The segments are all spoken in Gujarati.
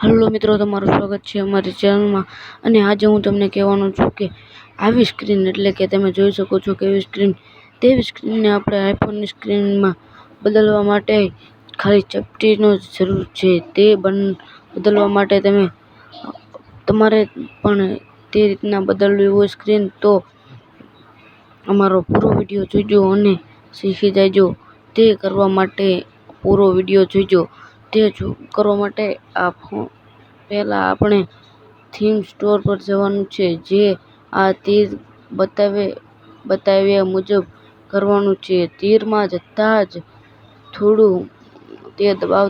હલો મિત્રો, તમારું સ્વાગત છે અમારી ચેનલમાં. અને આજે હું તમને કહેવાનું છું કે આવી સ્ક્રીન એટલે કે તમે જોઈ શકો છો કેવી સ્ક્રીન, તેવી સ્ક્રીનને આપણે આઈફોનની સ્ક્રીનમાં બદલવા માટે ખાલી ચપટીનો જ જરૂર છે. તે બન, બદલવા માટે તમે, તમારે પણ તે રીતના બદલવી હોય સ્ક્રીન તો અમારો પૂરો વીડિયો જોઈજો અને શીખી જાયજો તે કરવા માટે પૂરો વીડિયો જોઈજો તે જો કરવા માટે પહેલાં આપણે થીમ સ્ટોર પર જવાનું છે, જે આ તીર બતાવે, બતાવ્યા મુજબ કરવાનું છે. તીરમાં જતાં જ થોડું તે દબાવ,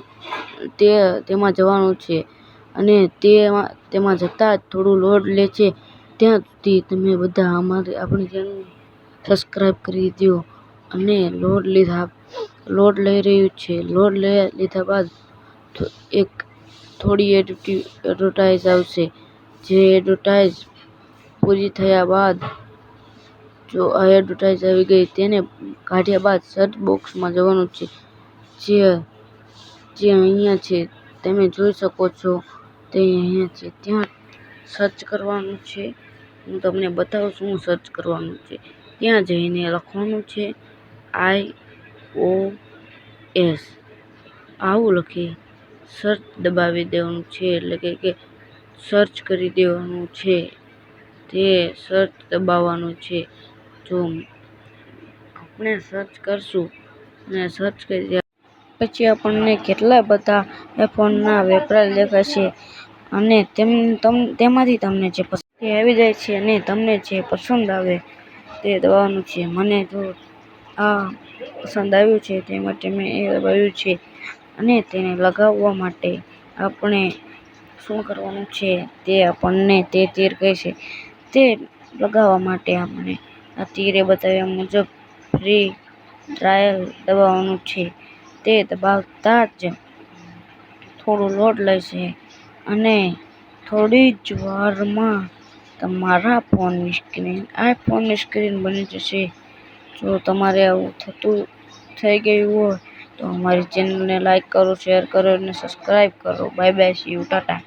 તે તેમાં જવાનું છે અને તેમાં તેમાં જતાં જ થોડું લોડ લે છે. ત્યાં સુધી તમે બધા અમારી, આપણી ચેનલને સબસ્ક્રાઈબ કરી દો અને લોડ લીધા, લોડ લઈ રહ્યું છે. લોડ લઈ લીધા બાદ એક થોડી એડવર્ટાઇઝ આવશે. જે એડવર્ટાઇઝ પૂરી થયા બાદ જો આ એડવર્ટાઇઝ આવી ગઈ તેને કાઢ્યા બાદ સર્ચ બોક્સમાં જવાનું છે. જે જે અહીંયા છે, તમે જોઈ શકો છો, તે અહીંયા છે. ત્યાં સર્ચ કરવાનું છે. હું તમને બતાવું છું, હું સર્ચ કરવાનું છે. ત્યાં જઈને લખવાનું છે આઈ ઓ એસ આવું લખી સર્ચ દબાવી દેવાનું છે, એટલે કે કે સર્ચ કરી દેવાનું છે. તે સર્ચ દબાવવાનું છે. જો આપણે સર્ચ કરશું અને સર્ચ કરી પછી આપણને કેટલા બધા આઈફોનના વેપરા દેખાશે અને તેમ તમ તેમાંથી તમને જે પસંદ આવી જાય છે અને તમને જે પસંદ આવે તે દબાવવાનું છે. મને જો આ પસંદ આવ્યું છે, તે માટે મેં એ દબાવ્યું છે. અને તેને લગાવવા માટે આપણે શું કરવાનું છે તે આપણને તે તીર કહેશે તે લગાવવા માટે આપણે આ તીરે બતાવ્યા મુજબ ફ્રી ટ્રાયલ દબાવવાનું છે. તે દબાવતા જ થોડું લોડ લેશે અને થોડી જ વારમાં તમારા ફોનની સ્ક્રીન આઈફોનની સ્ક્રીન બની જશે. જો તમારે આવું થતું, થઈ ગયું હોય તો અમારી ચેનલને લાઈક કરો શેર કરો અને સબસ્ક્રાઈબ કરો. Bye bye see you Tata